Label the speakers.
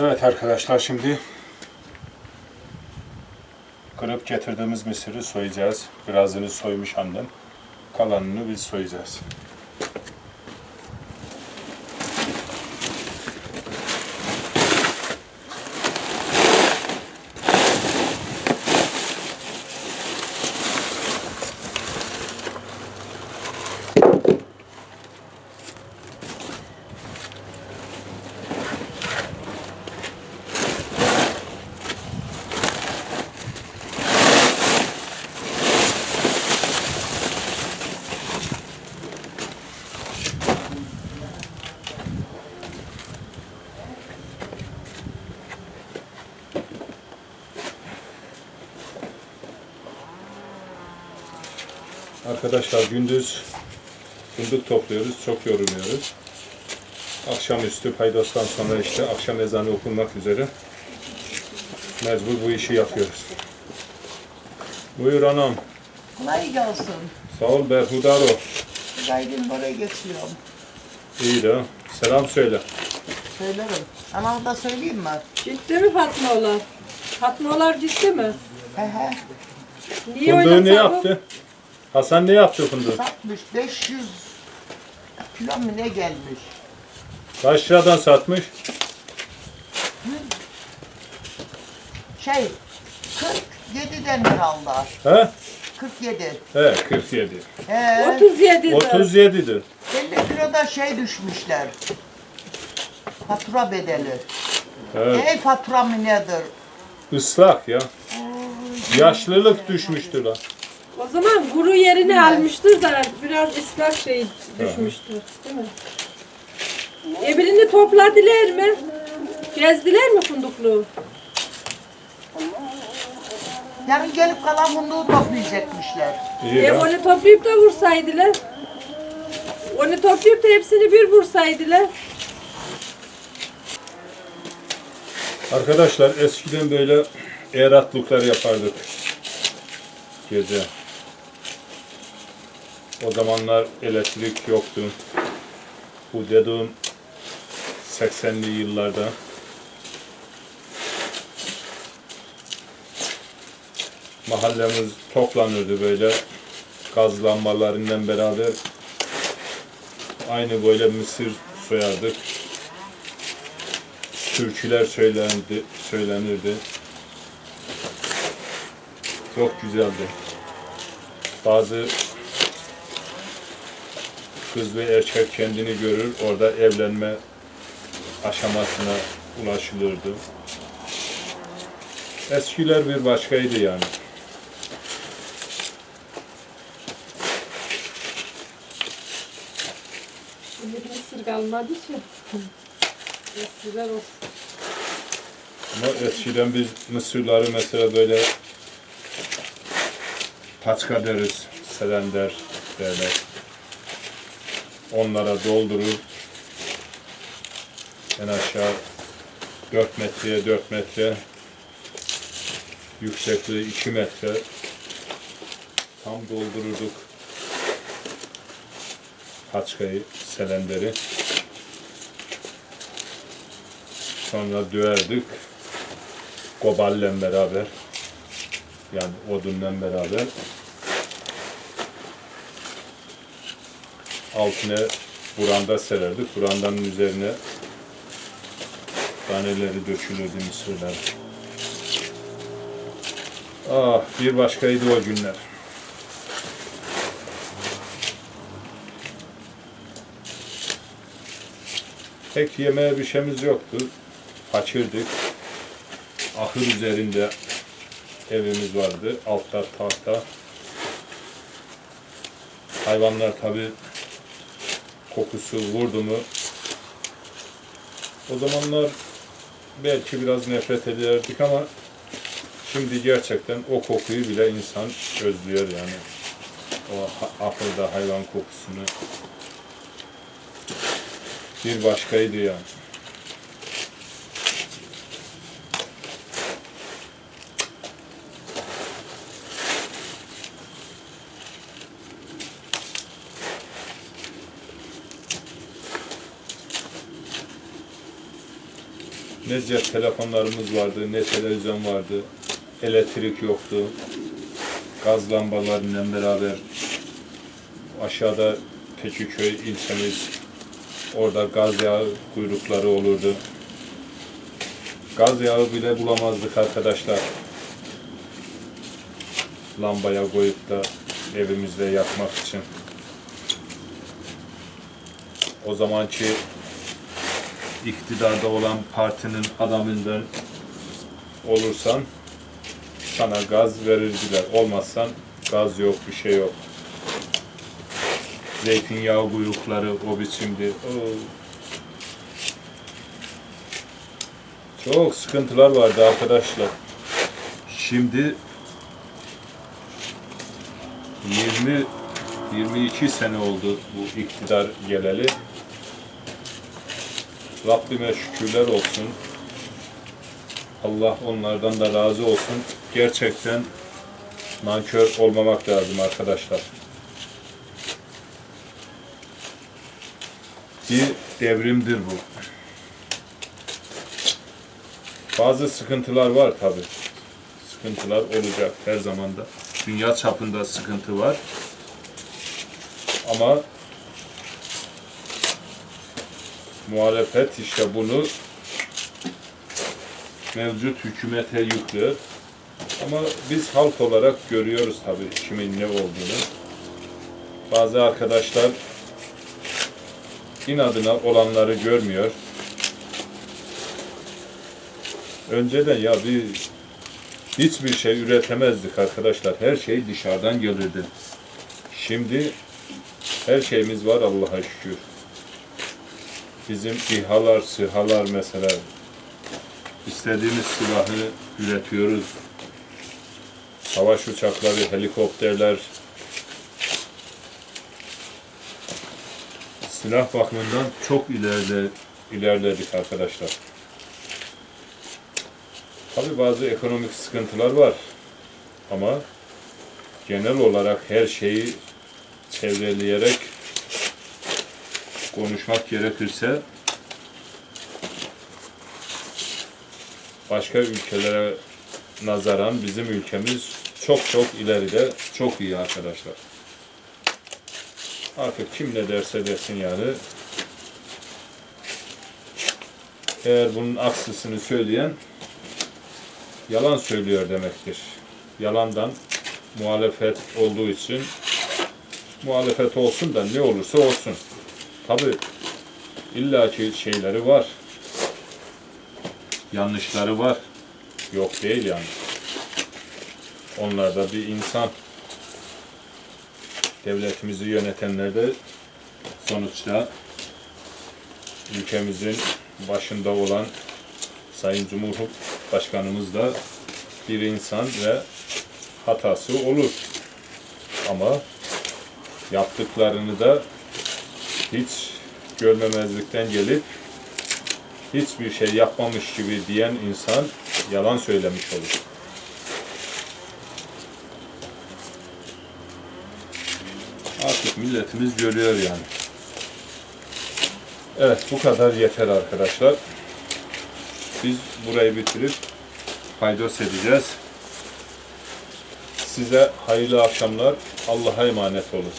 Speaker 1: Evet arkadaşlar şimdi kırıp getirdiğimiz mısırı soyacağız. Birazını soymuş annem. Kalanını biz soyacağız. Arkadaşlar gündüz fındık topluyoruz. Çok yoruluyoruz. Akşamüstü paydostan sonra işte akşam ezanı okunmak üzere mecbur bu işi yapıyoruz. Buyur anam.
Speaker 2: Kolay gelsin.
Speaker 1: Sağ ol Berhudaro.
Speaker 2: Gaydın buraya getiriyorum.
Speaker 1: İyi de selam söyle.
Speaker 2: Söylerim. Ama da söyleyeyim mi?
Speaker 3: Ciddi mi Fatmaoğlan? Fatmaoğlar ciddi mi?
Speaker 2: He he.
Speaker 3: Niye
Speaker 1: Fındığı ne yaptı? Hasan ne yaptı fındığı?
Speaker 2: Satmış 500 kilo mu ne gelmiş?
Speaker 1: Kaç liradan satmış?
Speaker 2: Şey 47'den herhalde.
Speaker 1: He?
Speaker 2: 47.
Speaker 1: He 47.
Speaker 2: He.
Speaker 3: 37 'di.
Speaker 1: 37'dir.
Speaker 2: 50 kiloda şey düşmüşler. Fatura bedeli.
Speaker 1: Evet.
Speaker 2: Ey fatura mı nedir?
Speaker 1: Islak ya. Yaşlılık düşmüştür ha.
Speaker 3: Zaman kuru yerini almıştır da biraz ıslak şey düşmüştür. Değil mi? E birini topladılar mı? Gezdiler mi fındıklığı?
Speaker 2: Yarın gelip kalan fındığı toplayacakmışlar.
Speaker 1: İyi
Speaker 3: E
Speaker 1: ya.
Speaker 3: onu toplayıp da vursaydılar. Onu toplayıp da hepsini bir vursaydılar.
Speaker 1: Arkadaşlar eskiden böyle eratlıklar yapardık. Gece. O zamanlar elektrik yoktu. Bu dediğim 80'li yıllarda. Mahallemiz toplanırdı böyle gaz lambalarından beraber aynı böyle mısır soyardık türküler söylendi, söylenirdi. Çok güzeldi. Bazı kız ve erkek kendini görür, orada evlenme aşamasına ulaşılırdı. Eskiler bir başkaydı yani.
Speaker 3: Şimdi mısır kalmadı ki. Eskiler olsun.
Speaker 1: Ama eskiden biz mısırları mesela böyle paçka deriz, selender derler. Onlara doldurur. En aşağı 4 metreye 4 metre yüksekliği 2 metre tam doldururduk paçkayı, selenderi. Sonra döverdik. Koballe beraber. Yani odunla beraber. Altına buranda sererdik. Burandanın üzerine taneleri dökülürdü mısırlar. Ah bir başkaydı o günler. Pek yemeğe bir şeyimiz yoktu. Kaçırdık. Ahır üzerinde evimiz vardı. Altta tahta. Hayvanlar tabi kokusu vurdu mu o zamanlar belki biraz nefret ederdik ama şimdi gerçekten o kokuyu bile insan özlüyor yani. O ahırda hayvan kokusunu bir başkaydı yani. Ne cep telefonlarımız vardı, ne televizyon vardı. Elektrik yoktu. Gaz lambalarıyla beraber aşağıda Tekiköy ilçemiz orada gaz yağı kuyrukları olurdu. Gaz yağı bile bulamazdık arkadaşlar. Lambaya koyup da evimizde yakmak için. O zamanki iktidarda olan partinin adamından olursan sana gaz verirdiler. Olmazsan gaz yok, bir şey yok. Zeytinyağı kuyrukları o biçimdi. Çok sıkıntılar vardı arkadaşlar. Şimdi 20 22 sene oldu bu iktidar geleli. Rabbime şükürler olsun. Allah onlardan da razı olsun. Gerçekten nankör olmamak lazım arkadaşlar. Bir devrimdir bu. Bazı sıkıntılar var tabi. Sıkıntılar olacak her zamanda. Dünya çapında sıkıntı var. Ama muhalefet işte bunu mevcut hükümete yüklüyor. Ama biz halk olarak görüyoruz tabii kimin ne olduğunu. Bazı arkadaşlar inadına olanları görmüyor. Önceden ya bir hiçbir şey üretemezdik arkadaşlar. Her şey dışarıdan gelirdi. Şimdi her şeyimiz var Allah'a şükür. Bizim İHA'lar, SİHA'lar mesela istediğimiz silahı üretiyoruz. Savaş uçakları, helikopterler, silah bakımından çok ileride ilerledik arkadaşlar. Tabi bazı ekonomik sıkıntılar var. Ama genel olarak her şeyi çevreleyerek konuşmak gerekirse başka ülkelere nazaran bizim ülkemiz çok çok ileride, çok iyi arkadaşlar. Artık kim ne derse desin yani. Eğer bunun aksisini söyleyen yalan söylüyor demektir. Yalandan muhalefet olduğu için muhalefet olsun da ne olursa olsun. Tabi illaki şeyleri var. Yanlışları var. Yok değil yani. Onlar da bir insan. Devletimizi yönetenler de sonuçta ülkemizin başında olan Sayın Cumhurbaşkanımız da bir insan ve hatası olur. Ama yaptıklarını da hiç görmemezlikten gelip hiçbir şey yapmamış gibi diyen insan yalan söylemiş olur. Artık milletimiz görüyor yani. Evet bu kadar yeter arkadaşlar. Biz burayı bitirip paydos edeceğiz. Size hayırlı akşamlar. Allah'a emanet olun.